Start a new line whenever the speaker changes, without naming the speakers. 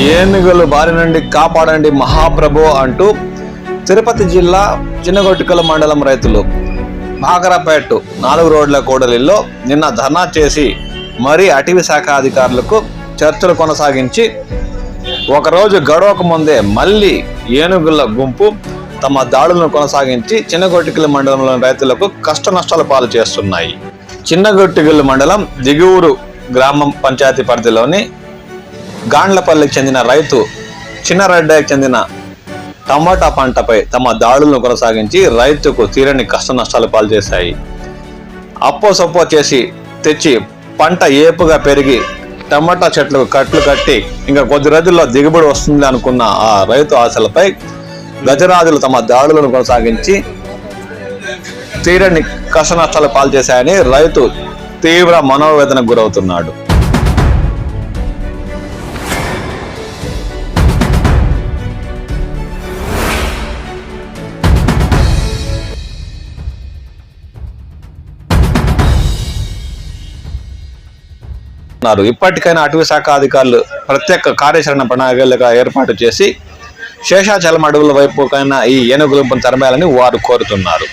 ఏనుగులు బారి నుండి కాపాడండి మహాప్రభు అంటూ తిరుపతి జిల్లా చిన్నగొట్టుకల మండలం రైతులు భాగరపేట నాలుగు రోడ్ల కూడలిలో నిన్న ధర్నా చేసి మరీ అటవీ శాఖ అధికారులకు చర్చలు కొనసాగించి ఒకరోజు గడవక ముందే మళ్ళీ ఏనుగుల గుంపు తమ దాడులను కొనసాగించి చిన్నగొట్టికల మండలంలోని రైతులకు కష్ట నష్టాలు పాలు చేస్తున్నాయి. చిన్నగొట్టికల మండలం దిగువూరు గ్రామం పంచాయతీ పరిధిలోని గాండ్లపల్లికి చెందిన రైతు చిన్నరెడ్డికి చెందిన టమాటా పంటపై తమ దాడులను కొనసాగించి రైతుకు తీరని కష్ట నష్టాలు పాల్చేశాయి. అప్పో సప్పో చేసి తెచ్చి పంట ఏపుగా పెరిగి టమాటా చెట్లకు కట్లు కట్టి ఇంకా కొద్ది రోజుల్లో దిగుబడి వస్తుంది అనుకున్న ఆ రైతు ఆశలపై గజరాజులు తమ దాడులను కొనసాగించి తీరని కష్ట నష్టాలు పాల్చేశాయని రైతు తీవ్ర మనోవేదనకు గురవుతున్నాడు. ఉన్నారు. ఇప్పటికైనా అటవీ శాఖ అధికారులు ప్రత్యేక కార్యాచరణ ప్రణాళికలుగా ఏర్పాటు చేసి శేషాచలం అడవుల వైపుకైనా ఈ ఏనుగు గుంపును తరమేయాలని వారు కోరుతున్నారు.